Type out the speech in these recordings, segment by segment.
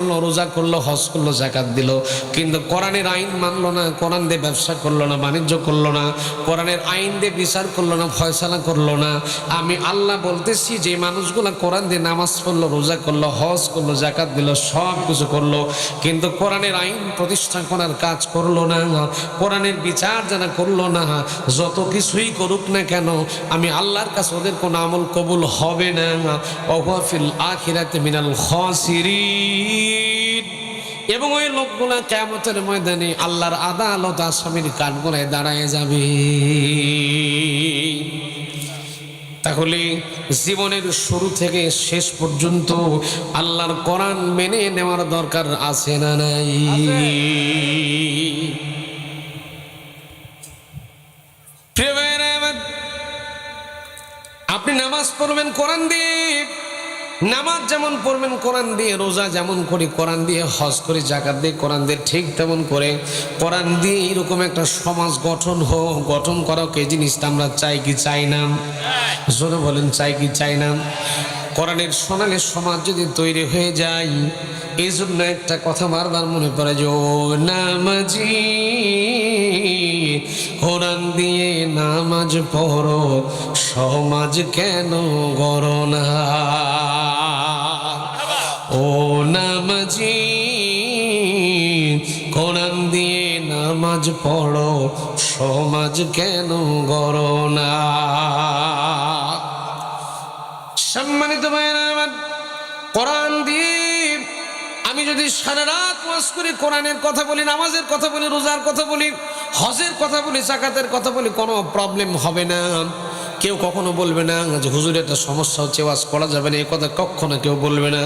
করল, রোজা করল হজ করল জাকাত দিল। কিন্তু কোরআনের আইন মানলো না কোরআন দিয়ে ব্যবসা করল না বাণিজ্য করল না কোরআনের আইন দিয়ে বিচার করল না ফয়সালা করল না। আমি আল্লাহ বলতেছি যে মানুষগুলা কোরআন দিয়ে নামাজ পড়ল রোজা করল হজ করল জাকাত দিল সব কিছু করল। কিন্তু কোরআনের আইন প্রতিষ্ঠা করার কাজ করল না কোরআনের বিচার যারা করল না যত কিছুই করুক না কেন আমি আল্লাহর কাছে ওদের কোনো আমল কবুল হবে না। অফিল আখিরাতে মিনাল খসিরিন এবং ওই লোকগুলা কেমতের ময়দানে আল্লাহর আদালত আসামির কাঠগড়ায় দাঁড়ায় যাবে তাহলে জীবনের শুরু থেকে শেষ পর্যন্ত আল্লাহর কোরআন মেনে নেওয়ার দরকার আছে না নাই? আপনি নামাজ পড়বেন কোরআন দিয়ে। নামাজ যেমন পড়বেন কোরআন দিয়ে, রোজা যেমন করে, কোরআন দিয়ে, হজ করে, জাকাত দিয়ে, কোরআন দিয়ে ঠিক তেমন করে। কোরআন দিয়ে এরকম একটা সমাজ গঠন হোক, গঠন করা এই জিনিসটা আমরা চাই কি চাই না? জোরে বলেন, চাই কি চাই না? কোরআনের সোনালি সমাজ যদি তৈরি হয়ে যায় এই জন্য একটা কথা বারবার মনে পড়ে যে, ও নামাজি, কোরআন দিয়ে নামাজ পড়ো, সমাজ কেন গরনা ও নামাজ পড়ো, সমাজ কেন গরনা সম্মানিত ভাইয়েরা আমার কোরআন দ্বীপ আমি যদি সারা রাত ওয়াজ করি কোরআনের কথা বলি, নামাজের কথা বলি, রোজার কথা বলি, হজের কথা বলি, জাকাতের কথা বলি, কোনো প্রবলেম হবে না। কেউ কখনো বলবে না যে হুজুর একটা সমস্যা হচ্ছে ওয়াজ করা যাবে না এই কথা কখনো কেউ বলবে না।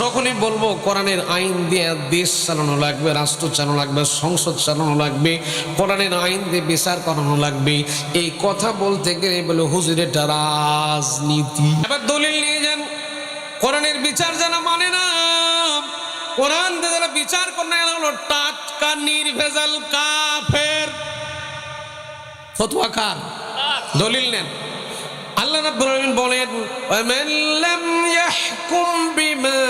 যখনই বলব কোরআনের আইন দিয়ে দেশ চালানো লাগবে রাষ্ট্র চালানো লাগবে সংসদ চালানো লাগবে কোরআনের আইন দিয়ে বিচার করানো লাগবে। এই কথা বলতে গেলে বলে হুজুর এটা রাজনীতি। এবার দলিল নিয়ে যান। কোরআনের বিচার যারা মানে না কোরআন দিয়ে যারা বিচার করে না হলো টাটকা নির্ভেজাল কাফের। ফতোয়া কার? দলিল নেন। রাব্বুল আলামিন বলেন ওয়ামান লাম ইয়াহকুম বিমা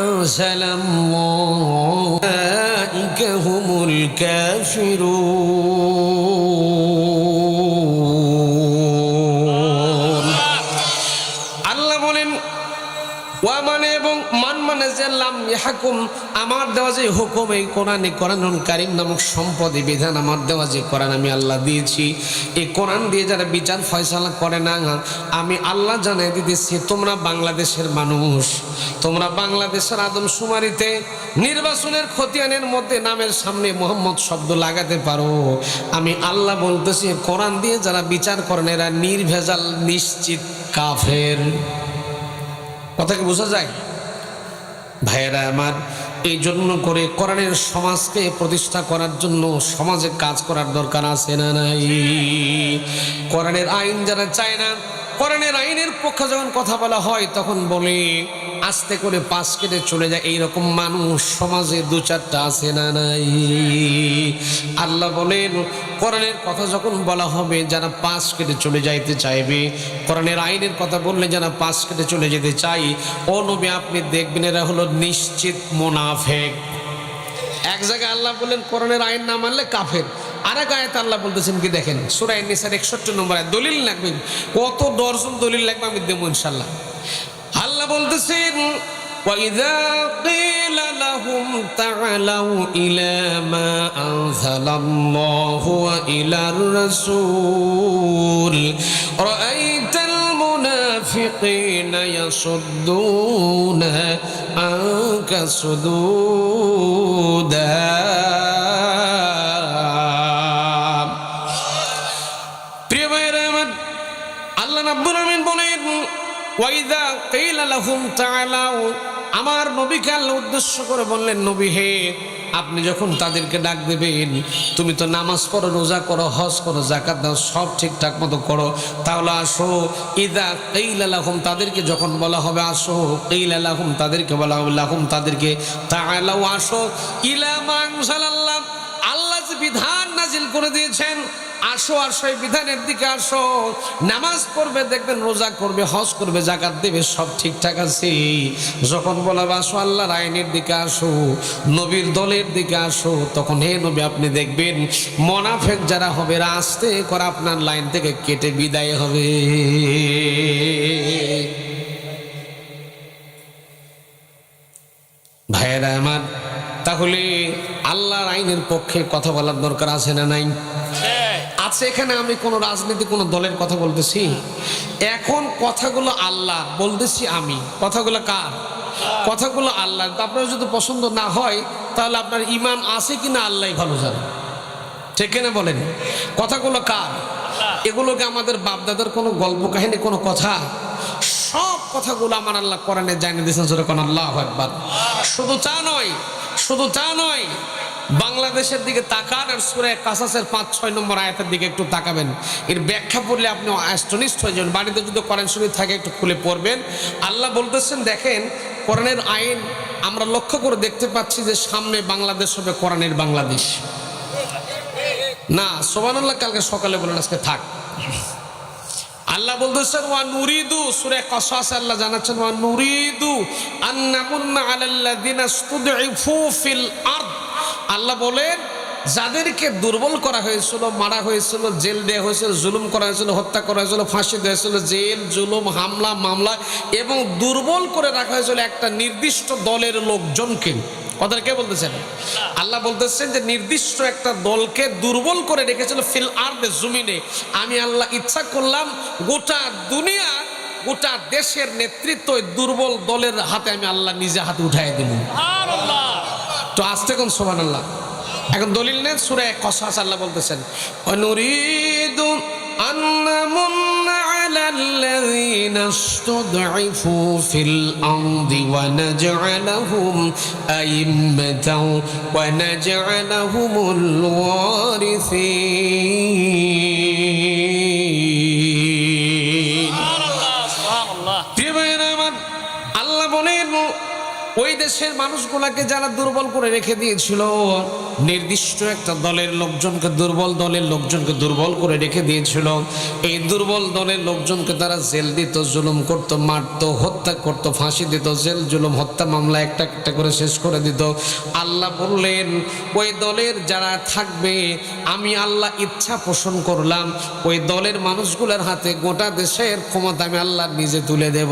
আনজালাল্লাহু উলাইকা হুমুল কাফিরুন লাম আমার দেওয়া যে হুকুম, এই কোরআনে কোরআনুল কারিম নামক সম্পদে বিধান আমার দেওয়া যে কোরআন আমি আল্লাহ দিয়েছি, এই কোরআন দিয়ে যারা বিচার ফয়সালা করে না, আমি আল্লাহ জানাই দিতেছি, তোমরা বাংলাদেশের মানুষ, তোমরা বাংলাদেশের আদমশুমারিতে নির্বাচনের খতিয়ানের মধ্যে নামের সামনে মোহাম্মদ শব্দ লাগাতে পারো। আমি আল্লাহ বলতেছি, কোরআন দিয়ে যারা বিচার করেন এরা নির্ভেজাল, নিশ্চিত, কাফের। কথা কি বোঝা যায়? ভাইয়েরা আমার, এই জন্য করে কোরআনের সমাজকে প্রতিষ্ঠা করার জন্য সমাজে কাজ করার দরকার আছে না নাই? কোরআনের আইন যারা চায় না, কোরআনের আইনের পক্ষে যখন কথা বলা হয়, তখন বলে আস্তে করে পাশ কেটে চলে যায়, এইরকম মানুষ সমাজে দু চারটা আছে না নাই? আল্লাহ বলেন, কোরআনের কথা যখন বলা হবে, যারা পাশ কেটে চলে যাইতে চাইবে, কোরআনের আইনের কথা বললে যারা পাশ কেটে চলে যেতে চাই, ও নবী আপনি দেখবেন এরা হলো নিশ্চিত মোনাফেক। এক জায়গায় আল্লাহ বললেন, কোরআনের আইন না মানলে কাফের। আর এক আয়তে আল্লাহ বলতেছেন কি দেখেন? সুরাই নিসার একষট্টি নম্বর। দলিল লাগবে। কত দর্শন দলিল লাগবে আমি দেবো ইনশাল্লাহ। আল্লাহ বলতেছেন وإذا قيل لهم تعالوا إلى ما أنزل الله وإلى الرسول رأيت المنافقين يصدون عنك صدودا প্রিয় ভাইয়েরা আমার আল্লাহ রাব্বুল আমিন বলেন ওয়াইদা লাহুম তাআলাউ আমার নবীকে আল্লাহ উদ্দেশ্য করে বললেন, নবী হে, আপনি যখন তাদেরকে ডাক দেবেন, তুমি তো নামাজ পড়ো, রোজা করো, হজ করো জাকাত দাও, সব ঠিকঠাক মতো করো। তাহলে আসো ইদা কিলা লাহুম, তাদেরকে যখন বলা হবে, আসো, কিলা লাহুম, তাদেরকে বলা হবে, লাহুম তাদেরকে তাআলাউ আসো, ইলা মা বিধান নাজিল করে দিয়েছেন। আসো আর সেই বিধানের দিকে আসো। নামাজ পড়বে, দেখবেন রোজা করবে, হজ করবে, জাকাত দেবে, সব ঠিকঠাক আছে। যখন বলা আসো, আল্লাহর আইনের দিকে আসো, নবীর দলের দিকে আসো, তখন হে নবী, আপনি দেখবেন মনাফেক যারা হবে, রাস্তে করে আপনার লাইন থেকে কেটে বিদায় হবে। তাহলে আল্লাহর আইনের পক্ষে কথা বলার দরকার আছে না নাই? আছে এখানে আমি কোনো রাজনীতি, কোনো দলের কথা বলতেছি? এখন কথাগুলো আল্লাহ, বলতেছি আমি। কথাগুলো কার? কথাগুলো আল্লাহ আপনার যদি পছন্দ না হয়, তাহলে আপনার ইমান আছে কি না আল্লাহ ভালো জানে। ঠিক কিনা বলেন? কথাগুলো কার? এগুলোকে আমাদের বাপদাদার কোনো গল্প কাহিনী, কোনো কথা? সব কথাগুলো আমার আল্লাহ কোরআনে জানিয়ে দিয়েছেন যেরকম আল্লাহ একবার শুধু তা নয় শুধু তা নয়, বাংলাদেশের দিকে তাকান আর সুরে কাসাসের পাঁচ, ছয় নম্বর আয়াতের দিকে একটু তাকাবেন। এর ব্যাখ্যা পড়লে আপনি অ্যাস্টনিস্ট হয়ে যাবেন। বাড়িতে যদি কোরআন শরীফ থাকে, একটু খুলে পড়বেন। আল্লাহ বলতেছেন, দেখেন, কোরআনের আইন আমরা লক্ষ্য করে দেখতে পাচ্ছি যে সামনে বাংলাদেশ হবে কোরআনের বাংলাদেশ। না সোবানুল্লাহ কালকে সকালে বলেন, আজকে থাক। আল্লাহ বলতেছেন, ওয়া নুরিদু সূরা কসাস, আল্লাহ জানাচ্ছেন, ওয়া নুরিদু আন্নাকুন্না আলাল্লাযিনা ইসতুদঈফু ফিল আরদ আল্লাহ বলেন, যাদেরকে দুর্বল করা হয়েছিল, মারা হয়েছিল, জেল দেওয়া হয়েছিল, জুলুম করা হয়েছিল, হত্যা করা হয়েছিল, ফাঁসি দেওয়া হয়েছিল, জেল, জুলুম, হামলা, মামলা এবং দুর্বল করে রাখা হয়েছিল একটা নির্দিষ্ট দলের লোকজনকে কথাটা কে বলতেছেন? আল্লাহ বলতেছেন যে নির্দিষ্ট একটা দলকে দুর্বল করে রেখেছিল ফিল আর্দে জুমিনে। আমি আল্লাহ ইচ্ছা করলাম গোটা দুনিয়া গোটা দেশের নেতৃত্ব দুর্বল দলের হাতে আমি আল্লাহ নিজে হাতে উঠাই দিল তো আসতে কোন সোহান আল্লাহ এখন দলিল নেন সুরে কসাস আল্লাহ বলতেছেন অনুরিদু আন্নামুন استضعفوا في الأرض ونجعلهم أئمة ونجعلهم الوارثين. দেশের মানুষগুলাকে যারা দুর্বল করে রেখে দিয়েছিল, নির্দিষ্ট একটা দলের লোকজনকে দুর্বল দলের লোকজনকে দুর্বল করে রেখে দিয়েছিল। এই দুর্বল দলের লোকজনকে তারা জেল দিত, জুলুম করত, মারত, হত্যা করত, ফাঁসি দিত, জেল, জুলুম, হত্যা মামলা একটা একটা করে শেষ করে দিত। আল্লাহ বললেন, ওই দলের যারা থাকবে, আমি আল্লাহ ইচ্ছা পোষণ করলাম, ওই দলের মানুষগুলোর হাতে গোটা দেশের ক্ষমতা আমি আল্লাহ নিজে তুলে দেব।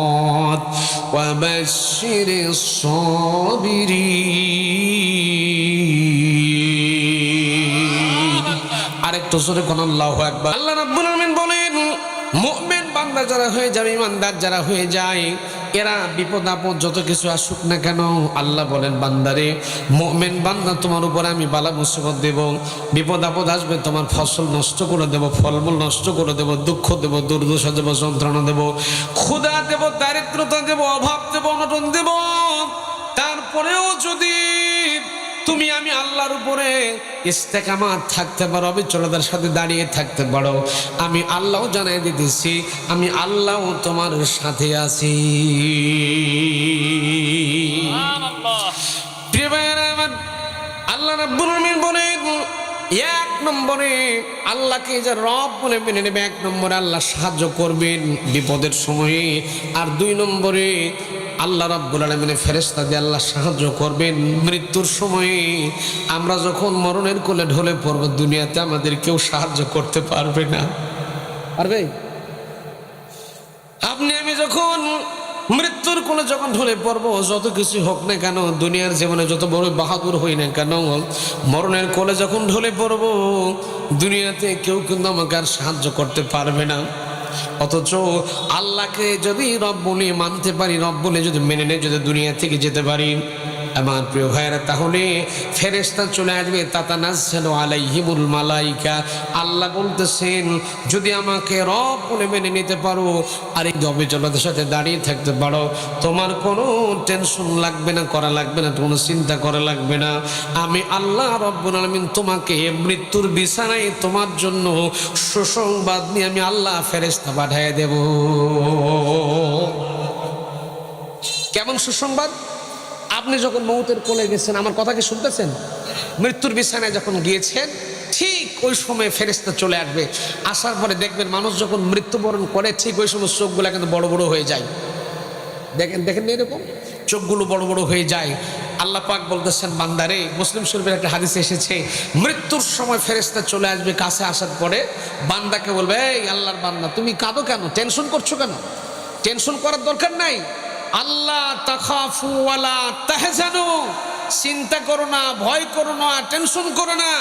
وبشر الصابرين আরেকটু জোরে কোন আল্লাহু আকবার আল্লাহ রাব্বুল আলামিন বলেন মুমিন বান্দা যারা হয়ে যাবে ইমানদার যারা হয়ে যায় এরা বিপদ আপদ যত কিছু আসুক না কেন, আল্লাহ বলেন, বান্দারে, মোমেন বান্দা, তোমার উপরে আমি বালা মুসিবত দেব। বিপদ আপদ আসবে, তোমার ফসল নষ্ট করে দেব, ফলমূল নষ্ট করে দেব, দুঃখ দেব, দুর্দশা দেব, যন্ত্রণা দেব, ক্ষুধা দেব, দারিদ্রতা দেব, অভাব দেব, অনটন দেব। তারপরেও যদি তুমি আমি আল্লাহর উপরে ইস্তেকামাত থাকতে পারো অবিচলতার সাথে দাঁড়িয়ে থাকতে পারো। আমি আল্লাহ জানাই দিতেছি আমি আল্লাহ তোমার সাথে আছি। আল্লাহ রাব্বুল আলামিন বলেন এক নম্বরে আল্লাহকে যে রব বলে মেনে নেবে এক নম্বরে আল্লাহ সাহায্য করবেন বিপদের সময়ে আর দুই নম্বরে আল্লাহ রাব্বুল আলমিনে ফেরেস্তা দিয়ে আল্লাহ সাহায্য করবেন মৃত্যুর সময়ে। আমরা যখন মরণের কোলে ঢলে পড়ব দুনিয়াতে আমাদের কেউ সাহায্য করতে পারবে না। পারবে? আপনি আমি যখন মৃত্যুর কোলে যখন ঢলে পড়ব, যত কিছু হোক না কেন, দুনিয়ার জীবনে যত বড় বাহাদুর হই না কেন, মরণের কোলে যখন ঢলে পড়ব, দুনিয়াতে কেউ কিন্তু আমাকে আর সাহায্য করতে পারবে না। অথচ আল্লাহকে যদি রব বলে মানতে পারি, রব বলে যদি মেনে নেই যদি দুনিয়া থেকে যেতে পারি। আমার প্রিয় ভাইয়েরা, তাহলে ফেরেস্তা চলে আসবে তাতা নাজেল আলাইহিমুল মালাইকা। আল্লাহ বলতেছেন, যদি আমাকে রব বলে মেনে নিতে পারো আর এই অবিচলতার সাথে দাঁড়িয়ে থাকতে পারো। তোমার কোনো টেনশন লাগবে না, করা লাগবে না, কোনো চিন্তা করা লাগবে না। আমি আল্লাহ রব্বুল আলমিন তোমাকে মৃত্যুর বিছানায় তোমার জন্য সুসংবাদ নিয়ে আমি আল্লাহ ফেরেস্তা পাঠিয়ে দেব। কেমন সুসংবাদ? আপনি যখন মৌতের কোলে গেছেন, আমার কথা কি শুনতেছেন? মৃত্যুর বিছানায় যখন গিয়েছেন, ঠিক ওই সময় ফেরেস্তা চলে আসবে। আসার পরে দেখবেন মানুষ যখন মৃত্যুবরণ করে, ঠিক ওই সময় চোখগুলো কিন্তু বড় বড় হয়ে যায়। দেখেন দেখেন এরকম? চোখগুলো বড় বড় হয়ে যায়। আল্লাহ পাক বলতেছেন, বান্দারে, মুসলিম শরীফের একটা হাদিস এসেছে, মৃত্যুর সময় ফেরেস্তা চলে আসবে কাছে আসার পরে, বান্দাকে বলবে, এই আল্লাহর বান্দা, তুমি কাঁদো কেন? টেনশন করছ কেন? টেনশন করার দরকার নাই। আল্লাহ তাখাফু ওয়ালা তাহজানু। চিন্তা করো না, ভয় করো না, টেনশন করো না।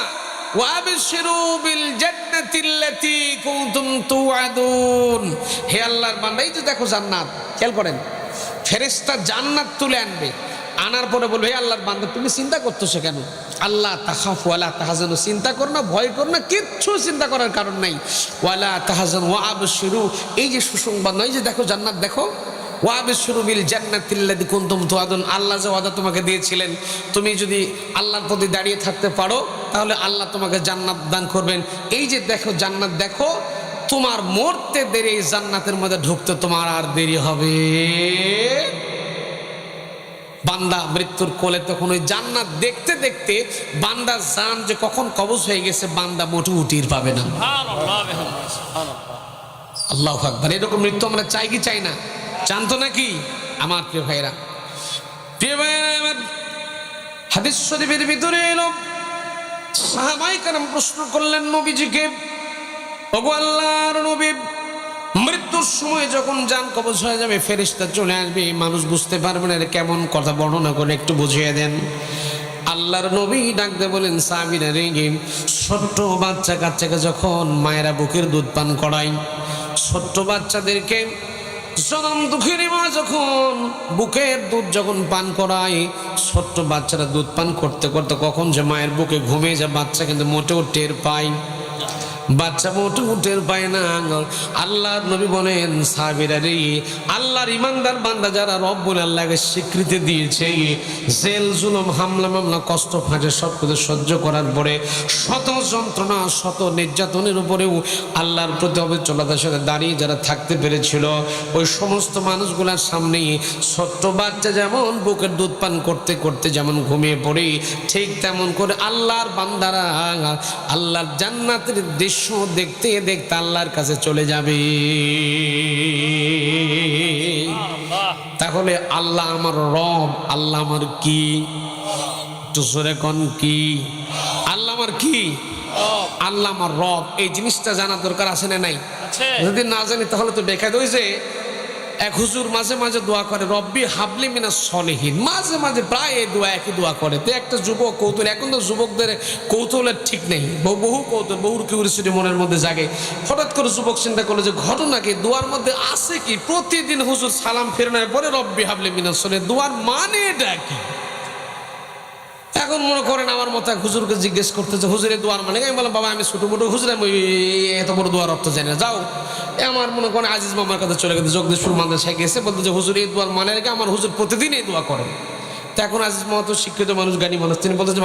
হে আল্লাহর বান্দা, এই যে দেখো জান্নাত, খেয়াল করেন, ফেরেশতা জান্নাত তুলে আনবে। আনার পরে বলবে, হে আল্লাহর বান্দা, তুমি চিন্তা করতেছো কেন? আল্লাহ তাখাফু ওয়ালা তাহজানু, চিন্তা করো না, ভয় করো না, কিচ্ছু চিন্তা করার কারণ নাই। ওয়ালা তাহজানু ওয়াবশিরু, এই যে সুসংবাদ নয় যে দেখো জান্নাত, দেখো। আল্লাহ যে ওয়াদা তোমাকে দিয়েছিলেন তুমি যদি আল্লাহর প্রতি দাঁড়িয়ে থাকতে পারো তাহলে আল্লাহ তোমাকে জান্নাত দান করবেন। এই যে দেখো জান্নাত দেখো তোমার মরতে দেরি এই জান্নাতের মধ্যে ঢুকতে তোমার আর দেরি হবে। বান্দা মৃত্যুর কোলে তখন ওই জান্নাত দেখতে দেখতে বান্দা জান যে কখন কবজ হয়ে গেছে বান্দা মোটু উটির পাবে না। আল্লাহ আকবার। এরকম মৃত্যু আমরা চাই কি চাই না? জানতো নাকি আমার প্রিয় ভাইরা প্রিয় ভাইরা আমার হাদিস শরীফের ভিতরে এলো। সাহাবাই কারাম প্রশ্ন করলেন নবীজিকে, ওগো আল্লাহর নবী, মৃত্যুর সময় যখন যান কবজ হয়ে যাবে ফেরিস্তা চলে আসবে মানুষ বুঝতে পারবে না কেমন কথা, বর্ণনা করে একটু বুঝিয়ে দেন। আল্লাহর নবী ডাকতে বলেন সাবিনা রেগে, ছোট্ট বাচ্চা কাচ্চাকে যখন মায়েরা বুকের দুধ পান করায়, ছোট্ট বাচ্চাদেরকে জনম দুঃখের মা যখন বুকের দুধ যখন পান করায়, ছোট্ট বাচ্চারা দুধ পান করতে করতে কখন যে মায়ের বুকে ঘুমে যায়, বাচ্চা কিন্তু মোটেও টের পায়। বাচ্চা মোটেও টের পায় না আল্লাহর নবী বলেন সাবিরা রে, আল্লাহর ইমানদার বান্দা যারা রব্বুল আল্লাহকে স্বীকৃতি দিয়েছে, জেল, জুলুম, হামলা, মামলা, কষ্ট ফাঁসে, সব কিছু সহ্য করার পরে শত যন্ত্রণা, শত নির্যাতনের উপরেও আল্লাহর প্রতি অবিচলতার সাথে দাঁড়িয়ে যারা থাকতে পেরেছিল, ওই সমস্ত মানুষগুলোর সামনেই ছোট্ট বাচ্চা যেমন বুকের দুধ পান করতে করতে যেমন ঘুমিয়ে পড়ে, ঠিক তেমন করে আল্লাহর বান্দারা আল্লাহর জান্নাতের দৃশ্য দেখতে দেখতে আল্লাহর কাছে চলে যাবে। তাহলে আল্লাহ আমার রব আল্লাহ আমার কি? জোরে কন কি? আল্লাহ আমার কি? আল্লাহ আমার রব। এই জিনিসটা জানার দরকার আছে না নাই? যদি না জানি তাহলে তো বেকার ওই যে এক হুজুর মাঝে মাঝে দোয়া করে, রব্বি হাবলি মিনা সলেহীন। মাঝে মাঝে প্রায় এই দোয়া একই দোয়া করে। তো একটা যুবক কৌতূহল এখন তো যুবকদের কৌতূহলের ঠিক নেই। বহু কৌতূহল, বহু কিউরিসিটি মনের মধ্যে জাগে। হঠাৎ করে যুবক চিন্তা করল যে ঘটনা কি? দোয়ার মধ্যে আছে কি? প্রতিদিন হুজুর সালাম ফেরানোর পরে, রব্বি হাবলি মিনা সলে দোয়ার মানে এটা কি? এখন মনে করেন আমার মতো হুজুরকে জিজ্ঞেস করতেছে, হুজুরে দোয়ার মানে? আমি বললাম, বাবা, আমি ছোটো মোটো হুজুরে, আমি এত বড় দোয়ার অর্থ জানি না। যাও। আমার মনে করেন আজিজ মামার কাছে চলে গেছে জগদীশপুর মাদ্রাসায় গেছে বলতে যে হুজুর, এই দোয়ার মানে আমার হুজুর প্রতিদিন এই দোয়া করেন। তো এখন আজিজ মামা তো শিক্ষিত মানুষ গানি মানুষ, তিনি বলতে